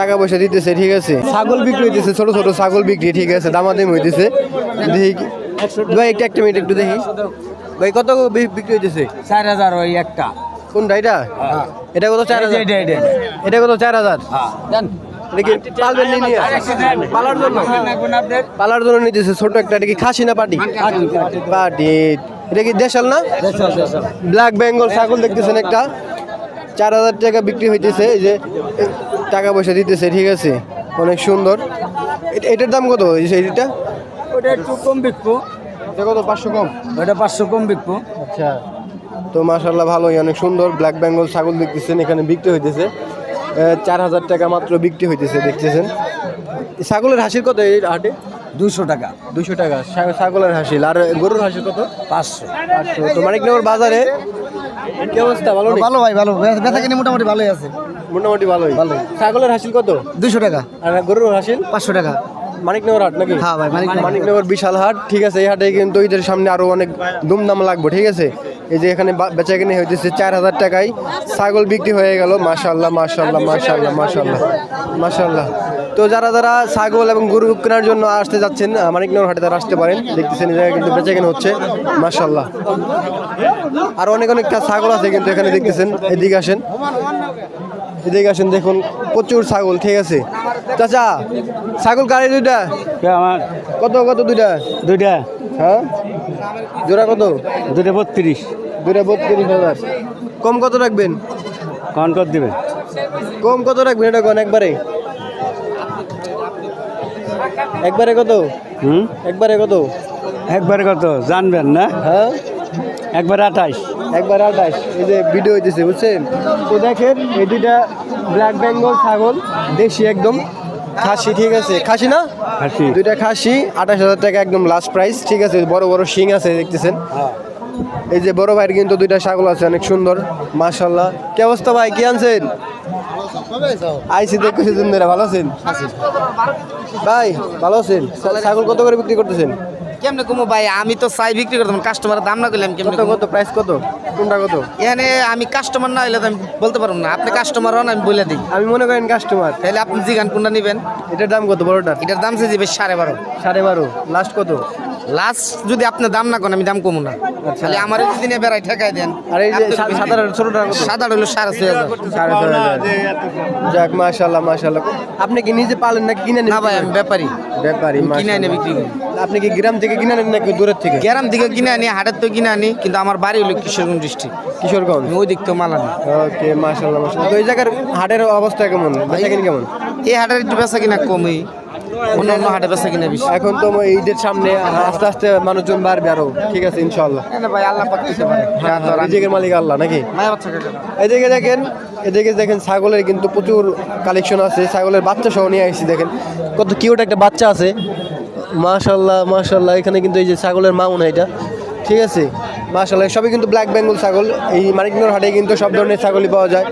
টাকা পয়সা দিতেছে ঠিক আছে? ছাগল বিক্রি হইতেছে ছোট ছোট ছাগল বিক্রি ঠিক আছে? দামাদামি হইতেছে। দেখি ভাই একটা একটা মিনিট একটু দেখি। ভাই কত বিক্রি হইতেছে? চার হাজার ওই একটা। কোনটা এটা? এটা কত চার হাজার? এটা, এটা, কত চার হাজার? পালবেন নিয়ে? পালার জন্য? পালার জন্য নিতেছে ছোট একটা এটা কি খাসি না পাটি? পাটি। এটা কি দেশাল না? ব্ল্যাক বেঙ্গল ছাগল দেখতেছেন একটা। চার হাজার টাকা বিক্রি হইতেছে এই যে টাকা পয়সা দিতেছে ঠিক আছে? অনেক সুন্দর। এটা- এটার দাম কত এইটা ওটা একটু কম বিকবো। এটা কত পাঁচশো কম? ওটা পাঁচশো কম বিকবো। আচ্ছা। তো মাসাল্লাহ ভালোই অনেক সুন্দর। ব্ল্যাক বেঙ্গল ছাগল দেখতেছেন এখানে বিক্রি হইতেছে। চার হাজার টাকা মাত্র বিক্রি হইতেছে দেখতেছেন। ছাগলের হাসির কত এই হাটে? দুশো টাকা। দুশো টাকা। ছাগলের হাসিল। আর গরুর হাসিল কত? পাঁচশো। পাঁচশো। তো মানিকনগর বাজারে কি অবস্থা? ভালো ভালো ভাই ভালো। বেচা কিনে মোটামুটি ভালোই আছে। মোটামুটি ভালোই। ভালোই। ছাগলের হাসিল কত? দুশো টাকা। আর গরুর হাসিল? পাঁচশো টাকা। মানিকনগর হাট নাকি? হ্যাঁ ভাই, মানিকনগর। মানিকনগর বিশাল হাট। ঠিক আছে এই হাটে কিন্তু ঈদের সামনে আরও অনেক দুমদাম লাগবে ঠিক আছে? এই যে এখানে বেচা কিনে হইতেছে চার হাজার টাকায় ছাগল বিক্রি হয়ে গেল। মাশাল্লাহ মাশাল্লাহ মাশাল্লাহ মাশাল্লাহ মাশাল্লাহ তো যারা যারা ছাগল এবং গরু কেনার জন্য আসতে যাচ্ছেন মানিকনগর হাটে তারা আসতে পারেন। দেখতেছেন এই জায়গায় কিন্তু বেচা কিনে হচ্ছে। মাশাল্লাহ আর অনেক অনেক ছাগল আছে কিন্তু এখানে দেখতেছেন। এদিকে আসেন। এদিকে আসেন দেখুন প্রচুর ছাগল ঠিক আছে? চাচা ছাগল গাড়ি দুইটা? আমার? কত কত দুইটা? দুইটা। হ্যাঁ? জোড়া কত? দুইটা বত্রিশ। দুইটা বত্রিশ হাজার। কম কত রাখবেন? কন কর দিবেন। কম কত রাখবেন এটা কোন? একবারে? একবারে কত? হুম? একবারে কত? একবারে কত? জানবেন না? হ্যাঁ? একবার আঠাইশ একবার আঠাশ। এই যে ভিডিও হইতেছে বুঝছেন? তো দেখেন এই দুইটা ব্ল্যাক বেঙ্গল ছাগল দেশি একদম। খাসি ঠিক আছে? খাসি না? দুইটা খাসি আঠাশ হাজার টাকা একদম লাস্ট প্রাইস ঠিক আছে? বড় বড় শিং আছে দেখতেছেন? এই যে বড় ভাইয়ের কিন্তু দুইটা ছাগল আছে অনেক সুন্দর মাশাল্লাহ কি অবস্থা ভাই কি আনছেন? আইসি দেখতেছি ধরে ভালো আছেন? ভাই ভালো আছেন? ছাগল কত করে বিক্রি করতেছেন? কেমনে কমো ভাই? আমি তো চাই বিক্রি করতাম কাস্টমার দাম না করলাম কেমনে কত কত? প্রাইস কত? কোনটা কত? এখানে আমি কাস্টমার না হলে তো আমি বলতে পারব না। আপনি কাস্টমার হন আমি বলে দিই। আমি মনে করেন কাস্টমার তাহলে আপনি জিগান কোনটা নেবেন? এটার দাম কত বড়টা এটার দাম চাইছি বেশ সাড়ে বারো। সাড়ে বারো। লাস্ট কত? লাস্ট যদি আপনি দাম না করেন আমি দাম কমু না। তাহলে আমার যদি নিয়ে বেড়াই ঠেকাই দেন। আর এই যে সা- সাদা ছোটটা সাদা হলো সাড়ে ছয় হাজার। সাড়ে ছয় হাজার। যাক মাশাল্লাহ মাশাল্লাহ আপনি কি নিজে পালেন নাকি কিনে নেন না ভাই আমি ব্যাপারী। ব্যাপারী কিনে। এনে বিক্রি করি। আপনি কি গ্রাম থেকে কিনে নেন নাকি দূরের থেকে? গ্রাম দিকে কিনে আনি হাটের তো কিনে আনি কিন্তু আমার বাড়ি হলো কিশোরগঞ্জ ডিস্ট্রিক্ট। কিশোরগঞ্জ? ওই দিক তো মাল আনি ওকে মাশাল্লাহ মাশাল্লাহ তো এই জায়গার হাটের অবস্থা কেমন? বেচা কেমন? এই হাটের একটু বেচা কিনা কমই। অন্য অন্য হাটে বেচা কিনা বেশি। এখন তো ঈদের সামনে আস্তে আস্তে মানুষজন বাড়বে আরও। ঠিক আছে ইনশাল্লাহ ভাই আল্লাহ পারে। হ্যাঁ রিজিকের মালিক আল্লাহ নাকি? এদিকে দেখেন এদিকে দেখেন ছাগলের কিন্তু প্রচুর কালেকশন আছে। ছাগলের বাচ্চা সহ নিয়ে আসছি দেখেন। কত কিউট একটা বাচ্চা আছে। মাশাল্লাহ মাশাল্লাহ এখানে কিন্তু এই যে ছাগলের মাউন এটা। ঠিক আছে? মাশাল্লাহ সবই কিন্তু ব্ল্যাক বেঙ্গল ছাগল। এই মানিকনগর হাটে কিন্তু সব ধরনের ছাগলই পাওয়া যায়।